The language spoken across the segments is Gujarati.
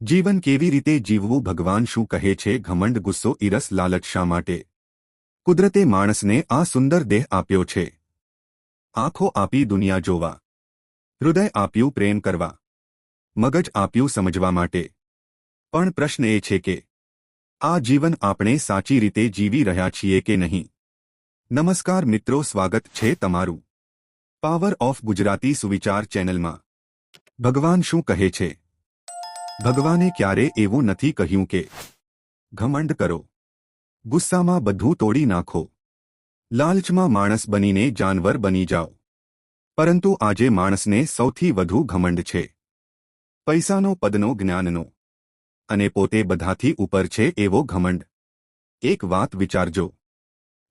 જીવન કેવી રીતે જીવવું ભગવાન શું કહે છે? ઘમંડ, ગુસ્સો, ઈરસ, લાલચ શા માટે? કુદરતે માણસને આ સુંદર દેહ આપ્યો છે. આંખો આપી દુનિયા જોવા. હૃદય આપ્યું પ્રેમ કરવા. મગજ આપ્યું સમજવા માટે. પણ પ્રશ્ન એ છે કે, આ જીવન આપણે સાચી રીતે જીવી રહ્યા છીએ કે નહીં? નમસ્કાર મિત્રો, સ્વાગત છે તમારું. પાવર ઓફ ગુજરાતી સુવિચાર ચેનલમાં. ભગવાન શું કહે છે? ભગવાને ક્યારે એવું નથી કહ્યું કે, ઘમંડ કરો. ગુસ્સામાં બધું તોડી નાખો. લાલચમાં માણસ બનીને જાનવર બની જાઓ. પરંતુ આજે માણસને સૌથી વધુ ઘમંડ છે. પૈસાનો, પદનો, જ્ઞાનનો. અને પોતે બધાથી ઉપર છે એવો ઘમંડ. એક વાત વિચારજો.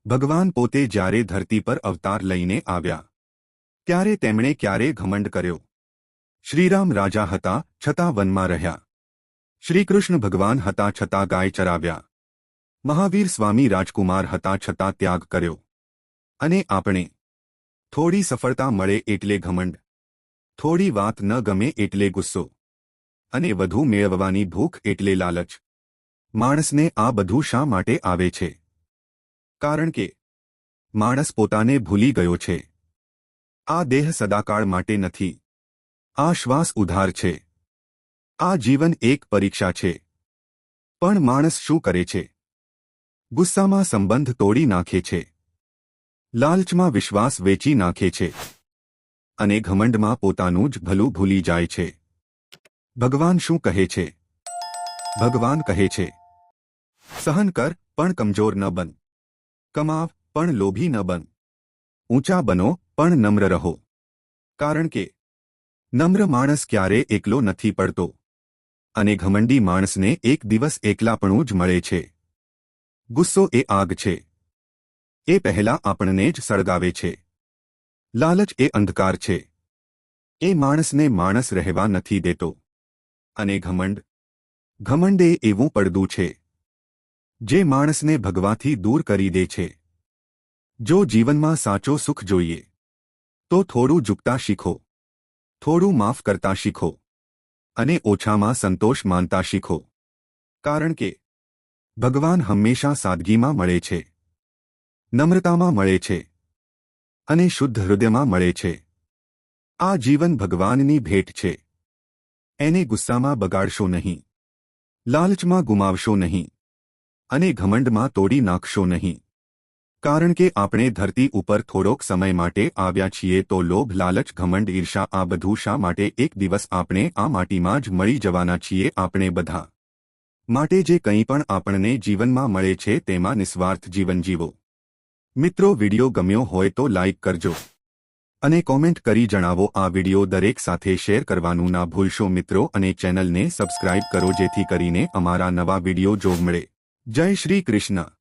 ભગવાન પોતે જ્યારે ધરતી પર અવતાર લઈને આવ્યા, ત્યારે તેમણે ક્યારે ઘમંડ કર્યો? શ્રીરામ રાજા હતા, છતાં વનમાં રહ્યા. શ્રીકૃષ્ણ ભગવાન હતા, છતાં ગાય ચરાવ્યા. મહાવીર સ્વામી રાજકુમાર હતા, છતાં ત્યાગ કર્યો. અને આપણે. થોડી સફળતા મળે એટલે ઘમંડ. થોડી વાત ન ગમે એટલે ગુસ્સો. અને વધુ મેળવવાની ભૂખ એટલે લાલચ. માણસને આ બધું શા માટે આવે છે? કારણ કે, માણસ પોતાને ભૂલી ગયો છે. આ દેહ સદાકાળ માટે નથી. આ શ્વાસ ઉધાર છે. આ જીવન એક પરીક્ષા છે. પણ માણસ શું કરે છે? ગુસ્સામાં સંબંધ તોડી નાખે છે. લાલચમાં વિશ્વાસ વેચી નાખે છે. અને ઘમંડમાં પોતાનું જ ભલું ભૂલી જાય છે. ભગવાન શું કહે છે? ભગવાન કહે છે, સહન કર, પણ કમજોર ન બન. કમાવ, પણ લોભી ન બન. ઊંચા બનો, પણ નમ્ર રહો. કારણ કે નમ્ર માણસ ક્યારે એકલો નથી પડતો. અને ઘમંડી માણસને એક દિવસ એકલાપણું જ મળે છે. ગુસ્સો એ આગ છે. એ પહેલા આપણને જ સળગાવે છે. લાલચ એ અંધકાર છે. એ માણસને માણસ રહેવા નથી દેતો. અને ઘમંડ ઘમંડ એ એવું પડદું છે. જે માણસને ભગવાથી દૂર કરી દે છે. જો જીવનમાં સાચો સુખ જોઈએ, તો થોડું ઝૂકતા શીખો. થોડું માફ કરતા શીખો. અને ઓછામાં સંતોષ માનતા શીખો. કારણ કે, ભગવાન હંમેશા સાદગીમાં મળે છે. નમ્રતામાં મળે છે. અને શુદ્ધ હૃદયમાં મળે છે. આ જીવન ભગવાનની ભેટ છે. એને ગુસ્સામાં બગાડશો નહીં. લાલચમાં ગુમાવશો નહીં. અને ઘમંડમાં તોડી નાખશો નહીં. કારણ કે આપણે ધરતી ઉપર થોડોક સમય માટે આવ્યા છીએ તો લોભ, લાલચ, ઘમંડ, ઈર્ષા આ બધું શા માટે એક દિવસ આપણે આ માટીમાં જ મળી જવાના છીએ આપણે બધા. માટે જે કંઈ પણ આપણને જીવનમાં મળે છે તેમાં નિસ્વાર્થ જીવન જીવો. મિત્રો, વિડિયો ગમ્યો હોય તો લાઇક કરજો. અને કોમેન્ટ કરી જણાવો આ વિડિયો દરેક સાથે શેર કરવાનું ના ભૂલશો મિત્રો અને ચેનલને સબસ્ક્રાઇબ કરો જેથી કરીને અમારા નવા વિડિયો જોવ મળે. જય શ્રી કૃષ્ણ.